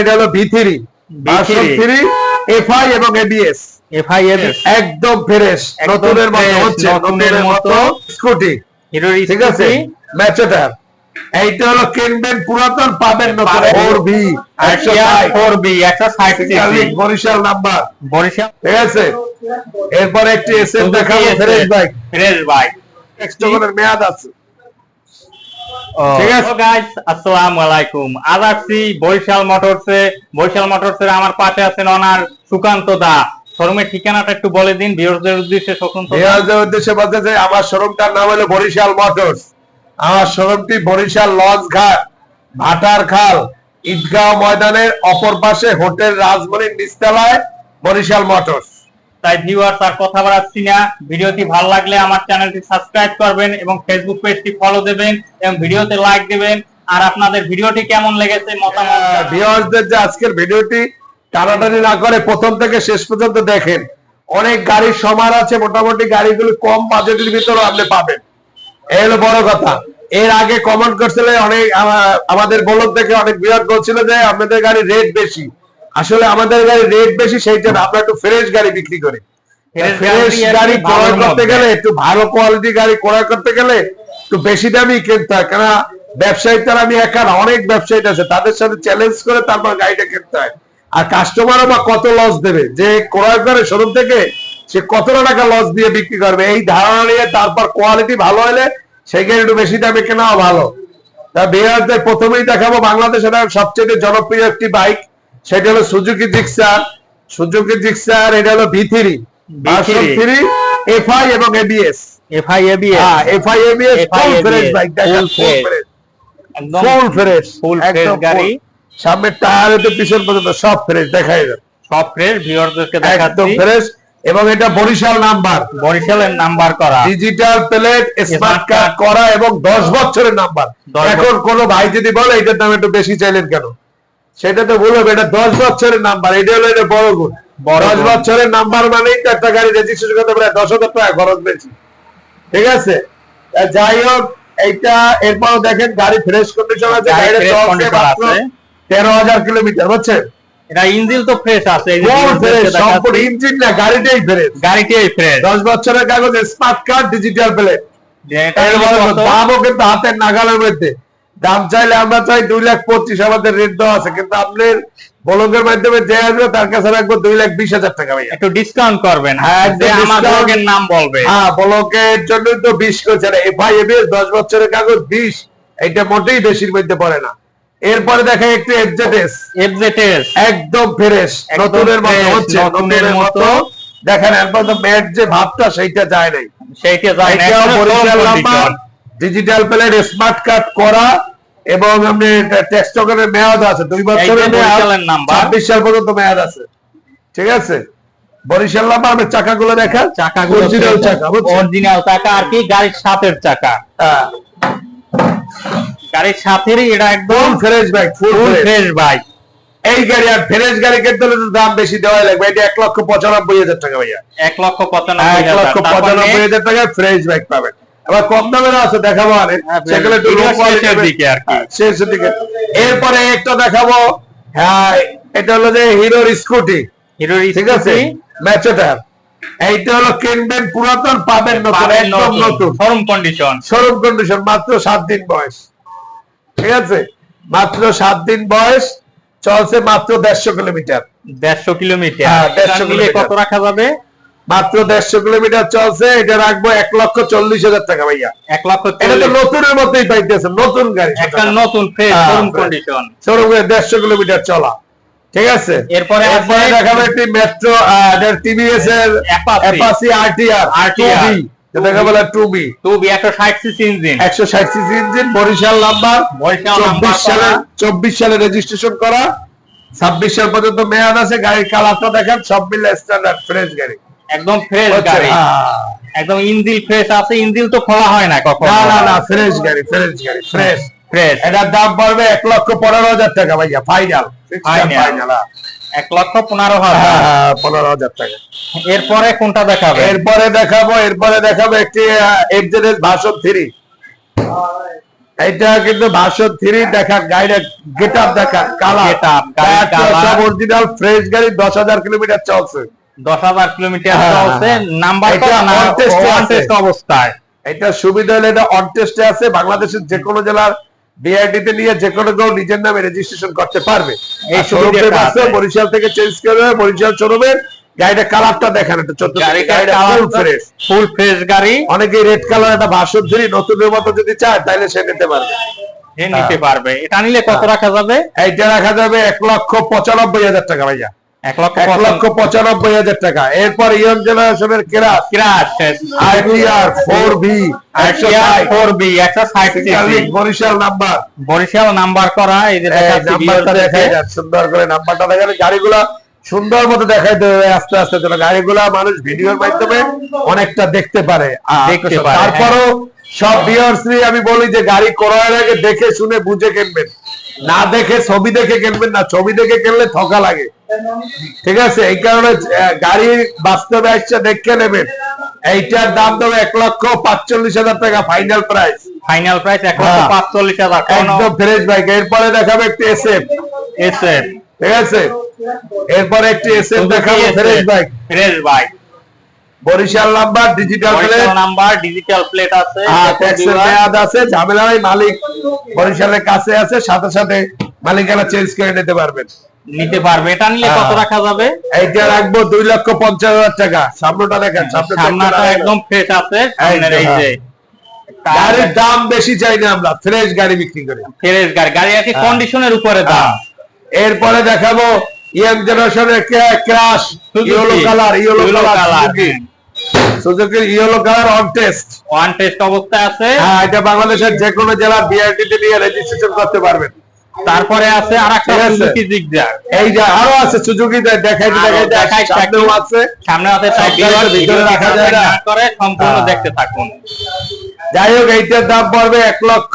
এটা হলো V three version three FI এবং এবিএস এফআইএস একদম ফ্রেশ নতুনের মতো হচ্ছে নতুনের মতো। স্কুটি ঠিক আছে? ম্যাচেটার এইটা হলো কিনবেন পুরাতন পাবেন নতুন। ফোর ষাট। ফোর বি একশো ষাট বরিশাল নাম্বার। বরিশাল। ঠিক আছে? এরপরে একটি এস এম দেখাবো ফ্রেশ বাইক ফ্রেশ বাইক এক্সট্রোনের মেয়াদ আছে। ঠিক আছে। গাইস আসসালামু আলাইকুম আজ আসছি বরিশাল মোটরসে বরিশাল মোটরসের আমার পাশে আছেন অনার সুকান্ত দা। শোরুমের ঠিকানাটা একটু বলে দিন। ভিউয়ারদের উদ্দেশ্যে সুকান্ত। উদ্দেশ্যে বলতে চাই আমার শোরুমটার নাম হলো বরিশাল মোটরস। আমার শোরুমটি বরিশাল লঞ্চ ঘাট ভাটার খাল ঈদগাঁও ময়দানের অপর পাশে হোটেল রাজমণির নিচতলায় বরিশাল মোটরস। তাই ভিউয়ার্স আর কথা বাড়াচ্ছি না। ভিডিওটি ভালো লাগলে আমার চ্যানেলটি সাবস্ক্রাইব করবেন এবং ফেসবুক পেজটি ফলো দেবেন এবং ভিডিওতে লাইক দেবেন। আর আপনাদের ভিডিওটি কেমন লেগেছে মতামত ভিউয়ার্সদের যে আজকের ভিডিওটি টানাটানি না করে প্রথম থেকে শেষ পর্যন্ত দেখেন। অনেক গাড়ির সমার আছে মোটামুটি গাড়িগুলো কম বাজেটের ভিতরে আপনি পাবেন। এই হলো বড় কথা এর আগে কমেন্ট করছিল অনেক আমাদের বলক থেকে অনেক বিরোধ বলছিল যে আপনাদের গাড়ি রেট বেশি। আসলে আমাদের গাড়ি রেট বেশি সেইটা না আমরা একটু ফ্রেশ গাড়ি বিক্রি করি। ফ্রেশ গাড়ি ক্রয় করতে গেলে একটু ভালো কোয়ালিটি গাড়ি ক্রয় করতে গেলে একটু বেশি দামি কিনতে হয়। ব্যবসায়ী তারা আমি একা অনেক ব্যবসায়ী আছে তাদের সাথে চ্যালেঞ্জ করে তারপর গাড়িটা কিনতে হয়। আর কাস্টমারও বা কত লস দেবে? যে ক্রয় করে শোরুম থেকে সে কতটা টাকা লস দিয়ে বিক্রি করবে? এই ধারণা নিয়ে তারপর কোয়ালিটি ভালো হলে সেই গাড়ি একটু বেশি দামে কেনাও ভালো। তা বিহারদের প্রথমেই দেখাবো বাংলাদেশের সবচেয়ে জনপ্রিয় একটি বাইক সেটা হলো সুজুকি জিক্সার। সুজুকি জিক্সার এটা হলো ভি থ্রি। থ্রি। এফআই এবং এবিএস। এফআইএবিএস হ্যাঁ FI ABS full fresh bike দেখা ফুল। ফ্রেশ একদম ফুল ফ্রেশ গাড়ি। সামনের টায়ার হতে পিছন পর্যন্ত সব ফ্রেশ দেখাই যাবে সব ফ্রেশ ভিউয়ারদেরকে একদম দেখাচ্ছি ফ্রেশ এবং এটা বরিশাল নাম্বার বরিশালের নাম্বার করা। ডিজিটাল প্লেট স্মার্ট কার্ড করা এবং দশ বছরের নাম্বার 10 এখন কোন ভাই যদি বলে এটার দাম একটু বেশি চাইলেন কেন? সেটা তো বলবে এটা দশ বছরের নাম্বার এটা হলো এটা বড় গুণ। দশ বছরের নাম্বার মানেই তো একটা গাড়ি রেজিস্ট্রেশন করতে পারে দশ হাজার টাকা খরচ বেশি। ঠিক আছে? যাই হোক এইটা এরপর দেখেন গাড়ি ফ্রেশ কন্ডিশন আছে তেরো হাজার কিলোমিটার বুঝছেন? এটা ইঞ্জিন তো ফ্রেশ আছে সম্পূর্ণ ইঞ্জিন না গাড়িটাই ফ্রেশ গাড়িটাই ফ্রেশ দশ বছরের কাগজ স্মার্ট কার্ড ডিজিটাল প্লেট? দামও কিন্তু হাতের নাগালের মধ্যে। দাম চাইলে আমরা চাই দুই লাখ পঁচিশ আমাদের রেট দেওয়া আছে কিন্তু আপনার বলকের মাধ্যমে যে আসবে তার কাছে রাখব দুই লাখ বিশ হাজার টাকা ভাইয়া। একটু ডিসকাউন্ট করবেন হ্যাঁ, নাম বলবে। হ্যাঁ বলকের জন্য তো বিশ করছে এফআই এবিএস দশ বছরের কাগজ বিশ এটা মোটেই বেশির মধ্যে পড়ে না। এরপরে দেখা একটু এফজেডএস এফজেডএস একদম ফ্রেশ একদম নতুনের মতো হচ্ছে নতুনের মতো। দেখেন এরপর তো ম্যাট যে ভাবটা সেইটা যায় নাই। সেইটা যায় না, ডিজিটাল প্লেট স্মার্ট কার্ড করা এবং আপনি ট্যাক্স টোকেনের মেয়াদ আছে দুই বছরের মেয়াদ। ছাব্বিশ সাল পর্যন্ত মেয়াদ আছে। ঠিক আছে? বরিশাল নাম্বার আমি চাকাগুলো দেখা চাকাগুলো অরিজিনাল চাকা অরিজিনাল চাকা আর কি গাড়ির সাথের চাকা। হ্যাঁ। গাড়ির সাথেরই এটা একদম fresh bike full fresh bike এই গাড়ি আর ফ্রেশ গাড়ি কিনতে হলে তো দাম বেশি দেওয়া লাগবে। এটা এক লক্ষ পঁচানব্বই হাজার টাকা ভাইয়া। এক লক্ষ পঁচানব্বই এক লক্ষ পঁচানব্বই হাজার টাকায় ফ্রেশ বাইক পাবেন। আবার কম দামের আছে দেখাবো হ্যাঁ, সেগুলো একটু। দিকে আর কি। হ্যাঁ, শেষের দিকে। এরপরে একটা দেখাবো। হ্যাঁ এটা হলো যে হিরোর স্কুটি। হিরোর ঠিক আছে? ম্যাচেটার এইটা হলো কিনবেন পুরাতন পাবেন নতুন একদম নতুন। শোরুম কন্ডিশন শোরুম কন্ডিশন মাত্র সাত দিন বয়স। ঠিক আছে? মাত্র সাত দিন বয়স চলছে মাত্র দেড়শো কিলোমিটার। দেড়শো কিলোমিটার। হ্যাঁ, 150 কত রাখা যাবে? মাত্র দেড়শো কিলোমিটার চলছে এটা রাখব এক লক্ষ চল্লিশ হাজার টাকা ভাইয়া। এক লক্ষ এটা তো নতুনের মতোই পাইতেছে নতুন গাড়ি। একটা নতুন ফ্রেশ হ্যাঁ, কন্ডিশন শোরুমে দেড়শো কিলোমিটার চলা। ঠিক আছে? এরপরে এরপরে দেখাবো একটি মেট্রো টিভিএস এর অ্যাপাসি আরটিআর যেটাকে বলে টু বি টু একশো ষাট সিসি ইঞ্জিন একশো ষাট সিসি ইঞ্জিন বরিশাল নাম্বার। চব্বিশ সালে চব্বিশ সালে রেজিস্ট্রেশন করা। ছাব্বিশ সাল পর্যন্ত মেয়াদ আছে গাড়ির কালারটা দেখেন সব মিলে স্ট্যান্ডার্ড ফ্রেশ গাড়ি। একদম ফ্রেশ হচ্ছে, গাড়ি। হ্যাঁ। একদম ইঞ্জিল ফ্রেশ আছে ইঞ্জিল তো খোলা হয় না কখন। না না না ফ্রেশ গাড়ি ফ্রেশ গাড়ি ফ্রেশ ফ্রেশ এটার দাম পড়বে এক লক্ষ পনেরো হাজার টাকা ভাইয়া ফাইনাল ফাইনাল এক লক্ষ পনেরো হাজার। হ্যাঁ পনেরো হাজার টাকা। এরপরে কোনটা দেখাবে? এরপরে দেখাবো এরপরে দেখাবো একটি এফজেডএস ভার্সন থ্রি এটা কিন্তু ভাষণ থ্রি দেখান গাড়ির get up colour Get up, গাড়ির অরিজিনাল ফ্রেশ গাড়ি দশ হাজার কিলোমিটার চলছে। দশ হাজার কিলোমিটার হ্যাঁ, হ্যাঁ। নাম্বার এটা on test এ আছে। টেস্ট অবস্থায়। এটা সুবিধা হলে এটা অন টেস্টে আছে। বাংলাদেশের যে কোনো জেলার বিআইডি তে নিয়ে যে কোনো কেউ নিজের নামে রেজিস্ট্রেশন করতে পারবে। এই এই আছে আছে। বরিশাল থেকে চেঞ্জ করে বরিশাল শোরুমের গাড়িটা কালারটা দেখেন এটা চোদ্দ ফুল ফ্রেশ ফুল ফ্রেশ গাড়ি। অনেকে রেড কালার একটা ভাষণ ধরি নতুনের মতো যদি চায় তাহলে সে নিতে পারবে। নিতে পারবে। এটা নিলে কত রাখা যাবে? এইটা রাখা যাবে এক লক্ষ পঁচানব্বই হাজার টাকা ভাইয়া। এক লক্ষ পঁচানব্বই হাজার টাকা। এরপর ইয়ং জেনারেশনের কেরাস ফোর বি একশো ষাট। বরিশাল নাম্বার বরিশাল নাম্বার করা এই যে নাম্বারটা viewers দেখাই সুন্দর করে নাম্বারটা দেখালে গাড়িগুলা সুন্দর মতো দেখাইতে হবে আস্তে আস্তে যেন গাড়িগুলা মানুষ ভিডিওর মাধ্যমে অনেকটা দেখতে পারে। আর তারপরও সব ভিউয়ার্সই আমি বলি যে গাড়ি ক্রয়ের আগে দেখে শুনে বুঝে কিনবেন। না দেখে ছবি দেখে কিনবেন না ছবি দেখে কিনলে ঠকা লাগে। ঠিক আছে এই কারণে আহ, গাড়ি বাস্তবে আসছে দেখে নেবেন। এইটার দাম দেবে এক লক্ষ পাঁচচল্লিশ হাজার টাকা ফাইনাল প্রাইস ফাইনাল প্রাইস এক লক্ষ হ্যাঁ। পাঁচচল্লিশ হাজার একদম ফ্রেশ বাইক এরপরে দেখাবে একটু এসএফ এসে ঠিক আছে? এরপরে একটি এসএফ দেখাবো fresh bike fresh bike Barishal number digital plate number digital plate আছে। আর ট্যাক্সের মেয়াদ আছে ঝামেলা মালিক বরিশালের কাছে আছে সাথে সাথে মালিকানা চেঞ্জ করে নিতে পারবেন। নিতে পারবে। এটা নিলে কত হ্যাঁ। রাখা যাবে? এইটা রাখব দুই লক্ষ পঞ্চাশ হাজার টাকা। সামনেটা দেখেন সামনে সামনাটা একদম ফ্রেশ আছে সামনের এই যে। গাড়ির দাম বেশি চাই না আমরা ফ্রেশ গাড়ি বিক্রি করি। ফ্রেশ গাড়ি গাড়ি আর কি হ্যাঁ। কন্ডিশনের উপরে দাম। এরপরে দেখাবো ইয়াং জেনারেশনের crush yellow colour yellow colour সুজুকির yellow colour on test one test অবস্থায় আছে। হ্যাঁ এটা বাংলাদেশের যে কোনো জেলার বিআরটি তে নিয়ে রেজিস্ট্রেশন করতে পারবেন। তারপরে আছে আর একটা সুজুকি এই যে আরও আছে সুজুকি দেখাই দেখাই দেখাই সামনেও আছে। সামনে আছে ভিতরে রাখা যায় না। করে সম্পূর্ণ হ্যাঁ। দেখতে থাকুন। যাই হোক এইটার দাম পড়বে এক লক্ষ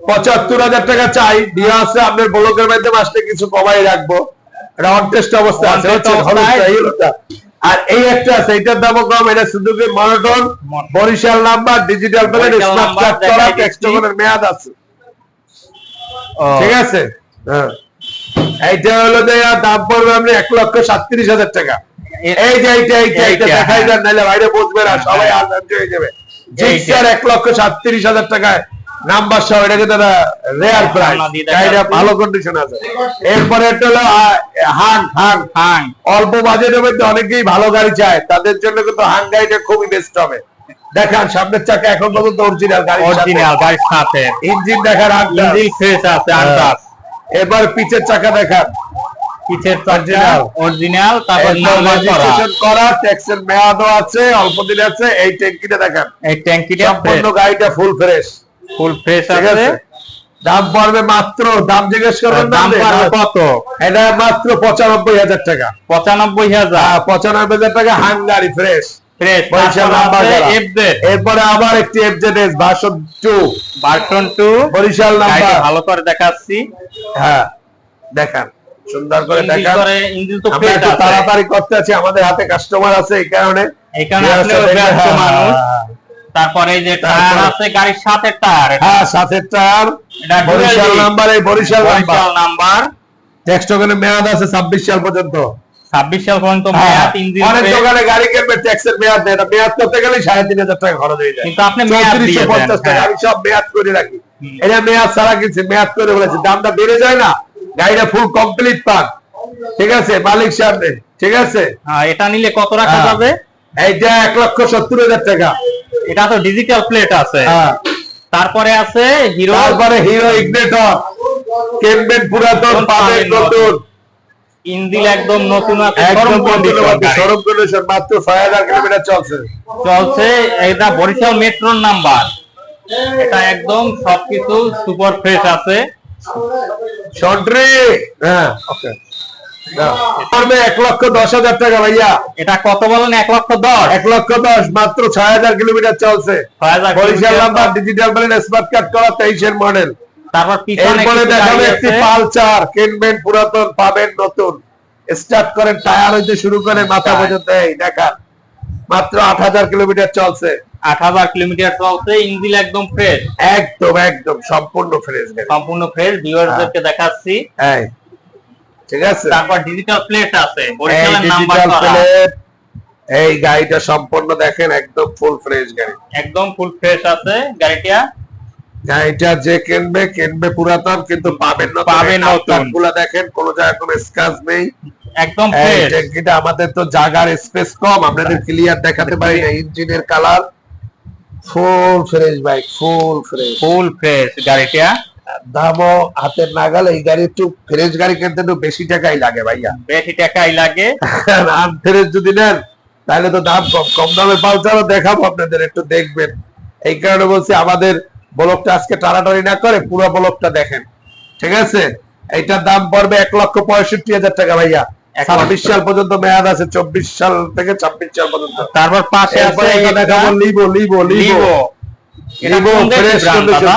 পঁচাত্তর হাজার টাকা চাই। দিয়ে আছে আপনার ব্লকের মাধ্যমে আসলে কিছু কমাই রাখব। এটা অনটেস্ট অবস্থা আছে। আর এই একটা আছে এটার দামও কম এটা Suzuki monotone. Barishal number digital smart card করা ট্যাক্স মেয়াদ আছে। ঠিক আছে? হ্যাঁ। এইটা হলো যে দাম পড়বে আপনি এক লক্ষ সাতত্রিশ হাজার টাকা। এই যে এইটা এইটা এইটা দেখাই হ্যাঁ। যান নাহলে বাইরে বুঝবে না সবাই আনন্দ হয়ে যাবে। জিক্সার এক লক্ষ সাতত্রিশ হাজার টাকায় নাম্বার সহ এটা কিন্তু রেয়ার প্রাইস গাড়িটা দেখাচ্ছি। ভালো কন্ডিশন আছে। এরপরে একটা হলো হাং হাং। হাং। অল্প বাজেটের মধ্যে অনেকেই ভালো গাড়ি চায় তাদের জন্য কিন্তু হাং গাড়িটা খুবই বেস্ট হবে। দেখান সামনের চাকা এখন পর্যন্ত অরিজিনাল গাড়ি অরিজিনাল গাড়ির সাথে। ইঞ্জিন দেখার ইঞ্জিন ফ্রেশ আছে আন্দাজ। এবার পিছের চাকা দেখান। পিছের Original। অরিজিনাল তারপর নাম্বার করা। ট্যাক্সের মেয়াদও আছে অল্প দিন আছে এই ট্যাঙ্কিটা দেখান। এই ট্যাঙ্কিটা সম্পূর্ণ গাড়িটা ফুল ফ্রেশ ফুল ফ্রেশ আছে। দাম পড়বে মাত্র দাম জিজ্ঞেস করবেন দাম না পারবে কত? এটা মাত্র পঁচানব্বই হাজার টাকা। পঁচানব্বই হাজার। আহ, পঁচানব্বই হাজার টাকা হাঙ্গারি ফ্রেশ ফ্রেশ বরিশাল নাম্বার এরপরে আবার একটি FZ version two version two Barishal number. ভালো করে দেখাচ্ছি। হ্যাঁ দেখান। সুন্দর করে দেখান। তাড়াতাড়ি করতে আছি আমাদের হাতে কাস্টমার আছে এই কারণে। এই কারণে হ্যাঁ, হ্যাঁ, তারপরে এই যে টায়ার আছে গাড়ির সাথে টায়ার। হ্যাঁ সাথের টায়ার। বরিশাল নাম্বার এই Barishal number. Barishal number. Tax ওখানে মেয়াদ আছে ছাব্বিশ সাল পর্যন্ত। ছাব্বিশ সাল পর্যন্ত হ্যাঁ, মেয়াদ অনেক দোকানে গাড়ি কিনবে ট্যাক্সের মেয়াদ নেই এটা মেয়াদ করতে গেলে সাড়ে তিন হাজার টাকা খরচ হয়ে যায়। কিন্তু আপনি চৌত্রিশশো পঞ্চাশ টাকা। হ্যাঁ। আমি সব মেয়াদ করে রাখি। এটা মেয়াদ ছাড়া কিনছে মেয়াদ করে বলেছে। দামটা বেড়ে যায় না। গাড়িটা ফুল কমপ্লিট পান ঠিক আছে? মালিক সামনে ঠিক আছে? হ্যাঁ, এটা নিলে কত রাখা। যাবে? এইটা এক লক্ষ সত্তর হাজার টাকা। এটা তো ডিজিটাল প্লেট আছে। হ্যাঁ। তারপরে আছে হিরো তারপরে হিরো ইগনেটর কেমবেন পুরাতন পাবেন? নতুন। নতুন ইঞ্জিন একদম নতুন আছে একদম গরম condition গাড়ি। সরব কন্ডিশন মাত্র ছয় হাজার কিলোমিটার চলছে। চলছে এটা বরিশাল মেট্রোর নাম্বার এটা একদম সবকিছু সুপার ফ্রেশ আছে। সন্ট্রি হ্যাঁ ওকে এক লক্ষ দশ হাজার টাকা ভাইয়া। এটা কত বলেন? এক লক্ষ দশ? এক লক্ষ দশ মাত্র ছয় হাজার কিলোমিটার চলছে। বরিশাল নাম্বার ডিজিটাল বলেন স্মার্ট কার্ড করা তেইশের মডেল তারপর পিছনে দেখাবে একটি পালচার কিনবেন পুরাতন পাবেন নতুন। স্টার্ট করেন টায়ার হইতে শুরু করে মাথা পর্যন্ত। এই দেখান মাত্র আট হাজার কিলোমিটার চলছে। আট হাজার কিলোমিটার চলছে ইঞ্জিন একদম ফ্রেশ একদম একদম সম্পূর্ণ ফ্রেশ সম্পূর্ণ ফ্রেশ ভিউয়ারদেরকে দেখাচ্ছি। এই, ঠিক আছে? তারপর ডিজিটাল প্লেট আছে বরিশালের নাম্বার প্লেট এই গাড়িটা সম্পূর্ণ দেখেন একদম ফুল ফ্রেশ গাড়ি। একদম ফুল ফ্রেশ আছে গাড়িটা। গাড়িটা যে কিনবে কিনবে পুরাতন কিন্তু পাবেন না পাবেন নতুন। গুলা দেখেন কোন জায়গায় কোনো স্ক্র্যাচ নেই। একদম ফ্রেশ ট্যাঙ্কিটা আমাদের তো জায়গার স্পেস কম আপনাদের ক্লিয়ার দেখাতে পারি না ইঞ্জিনের colour full fresh bike full fresh full fresh গাড়িটা। দামও হাতের নাগাল এই গাড়ি একটু ফ্রেশ গাড়ি কিনতে একটু বেশি টাকাই লাগে ভাইয়া। বেশি টাকাই লাগে। আনফ্রেশ যদি নেন তাহলে তো দাম কম। কম দামে পালসারও দেখাবো আপনাদের একটু দেখবেন। এই কারণে বলছি আমাদের ব্লকটা আজকে টানাটানি না করে পুরো ব্লকটা দেখেন। ঠিক আছে? এইটার দাম পড়বে এক লক্ষ পঁয়ষট্টি হাজার টাকা ভাইয়া। ছাব্বিশ সাল পর্যন্ত মেয়াদ আছে চব্বিশ সাল থেকে ছাব্বিশ সাল পর্যন্ত। তারপর পাশে Livo Livo Livo. Livo?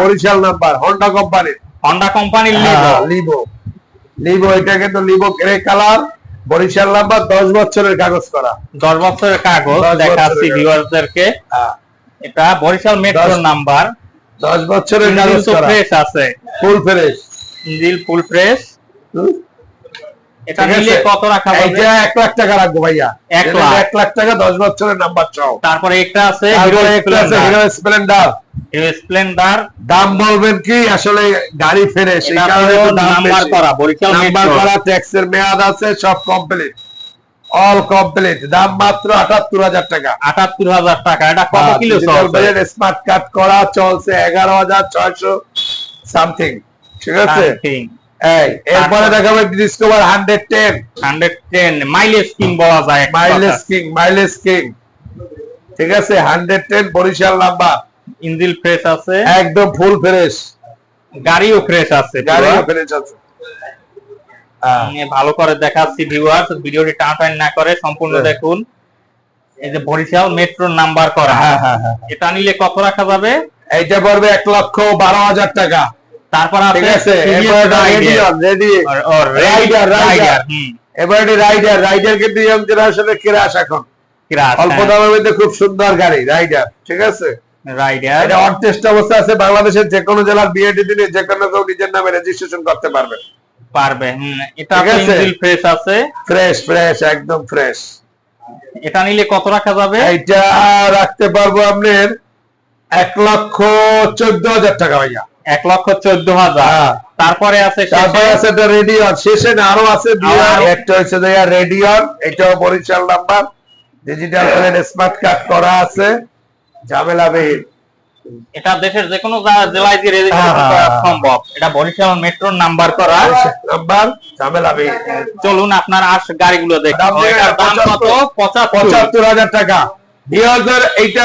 Barishal number Honda কোম্পানির হন্ডা কোম্পানির লিভো লিবো। লিবো। এটা কিন্তু Livo grey colour Barishal number দশ বছরের কাগজ করা। দশ বছরের কাগজ দেখাচ্ছি ভিউয়ারদেরকে হ্যাঁ, এটা বরিশাল মেট্রোর দশ- নাম্বার। দশ বছরের কাগজ করা। ফ্রেশ আছে। ফুল ফ্রেশ ফুল ফ্রেশ এটা নিলে কত রাখা যাবে এইটা এক লাখ টাকা রাখব ভাইয়া। এক লাখ। এক লাখ টাকা দশ বছরের নাম্বার চাও। তারপরে একটা আছে হিরো একটা আছে হিরো স্প্লেন্ডার হিরো স্প্লেন্ডার দাম বলবেন কি? আসলে গাড়ি ফেরে সেই কারণে তো নাম্বার করা বরিশাল নাম্বার করা ট্যাক্সের মেয়াদ আছে সব কমপ্লিট অল কমপ্লিট দাম মাত্র আটাত্তর হাজার টাকা। আটাত্তর হাজার টাকা। এটা কত কিলো স্মার্ট করা চলছে এগারো হাজার ছয়শো সামথিং ঠিক আছে? এরপরে দেখাবো Discover hundred ten 110 mileage king বলা যায় মাইলেজ কিং মাইলেজ কিং ঠিক আছে? Hundred ten Barishal number. Engine fresh আছে। একদম ফুল ফ্রেশ গাড়িও ফ্রেশ আছে গাড়িও ফ্রেশ আছে। ভালো করে দেখাচ্ছি ভিউয়ার্স ভিডিওটি টানাটানি না করে সম্পূর্ণ হ্যাঁ। দেখুন। এই যে বরিশাল মেট্রোর নাম্বার করা। হ্যাঁ হ্যাঁ হ্যাঁ এটা নিলে কত রাখা যাবে? এইটা পড়বে এক লক্ষ বারো হাজার টাকা। তারপর আছে আছে এবার রাইডার রাইডার কিন্তু ইয়ং জেনারেশনের ক্রাশ এখন। অল্প হ্যাঁ, দামের মধ্যে খুব সুন্দর গাড়ি রাইডার ঠিক আছে? রাইডার এটা অনটেস্ট অবস্থা আছে বাংলাদেশের যে কোনো জেলার বিএডি দিলে যে কোনো কেউ নিজের নামে রেজিস্ট্রেশন করতে পারবে। পারবে এটা ঠিক ফ্রেশ আছে। ফ্রেশ ফ্রেশ একদম ফ্রেশ। এটা নিলে কত রাখা যাবে? এইটা রাখতে পারব আপনার এক লক্ষ চোদ্দ হাজার টাকা ভাইয়া। এক লক্ষ চোদ্দ হাজার। হ্যাঁ। তারপরে আছে তারপরে আছে একটা রেডিয়ন শেষে না আরও আছে একটা হচ্ছে যে রেডিয়ন এটাও Barishal number. Digital smart card করা আছে। ঝামেলা বিহীন এটা দেশের যে কোনো জেলায় যে রেজিস্ট্রেশন হ্যাঁ, করা হ্যাঁ। সম্ভব। এটা বরিশাল মেট্রোর নাম্বার করা। নাম্বার ঝামেলা চলুন আপনার আস গাড়িগুলো দেখুন এটার দাম কত? পঁচাত্তর। পঁচাত্তর। পঁচাত্তর হাজার টাকা। দুই হাজার এইটা